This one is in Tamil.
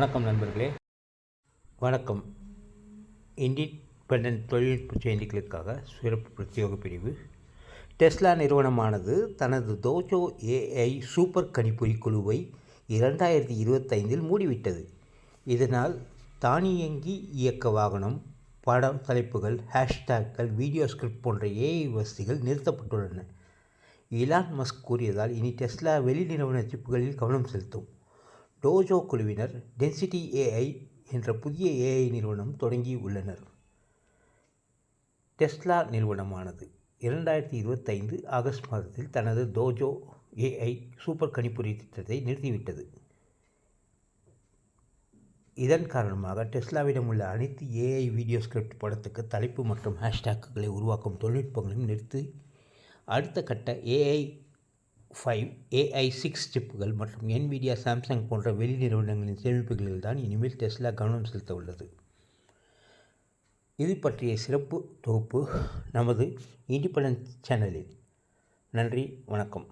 வணக்கம் நண்பர்களே. வணக்கம். இண்டிபெண்ட் தொழில்நுட்ப செய்திகளுக்காக சிறப்பு பிரத்யோக பிரிவு. டெஸ்லா நிறுவனமானது தனது தோஜோ ஏஐ சூப்பர் கணிப்பொறி குழுவை இரண்டாயிரத்தி இருபத்தைந்தில் மூடிவிட்டது. இதனால் தானியங்கி இயக்க வாகனம் படம் தலைப்புகள் ஹேஷ்டேக்கள் வீடியோ ஸ்கிரிப்ட் போன்ற ஏஐ வசதிகள் நிறுத்தப்பட்டுள்ளன. இலான் மஸ்க் கூறியதால் இனி டெஸ்லா வெளி நிறுவன சிப்புகளில் கவனம் செலுத்தும். டோஜோ குழுவினர் டென்சிட்டி ஏஐ என்ற புதிய ஏஐ நிறுவனம் தொடங்கி உள்ளனர். டெஸ்லா நிறுவனமானது இரண்டாயிரத்தி இருபத்தைந்து ஆகஸ்ட் மாதத்தில் தனது டோஜோ ஏஐ சூப்பர் கணிப்பொறி திட்டத்தை நிறுத்திவிட்டது. இதன் காரணமாக டெஸ்லாவிடம் உள்ள அனைத்து ஏஐ வீடியோ ஸ்கிரிப்ட் படத்துக்கு தலைப்பு மற்றும் ஹேஷ்டேக்குகளை உருவாக்கும் தொழில்நுட்பங்களையும் நிறுத்தி அடுத்த கட்ட ஏஐ ஃபைவ் ஏஐ சிக்ஸ் சிப்புகள் மற்றும் என்விடியா சாம்சங் போன்ற வெளி நிறுவனங்களின் சேமிப்புகளில் தான் இனிமேல் டெஸ்லா கவனம் செலுத்த உள்ளது. இது பற்றிய சிறப்பு தொகுப்பு நமது இண்டிபெண்டன்ஸ் சேனலில். நன்றி வணக்கம்.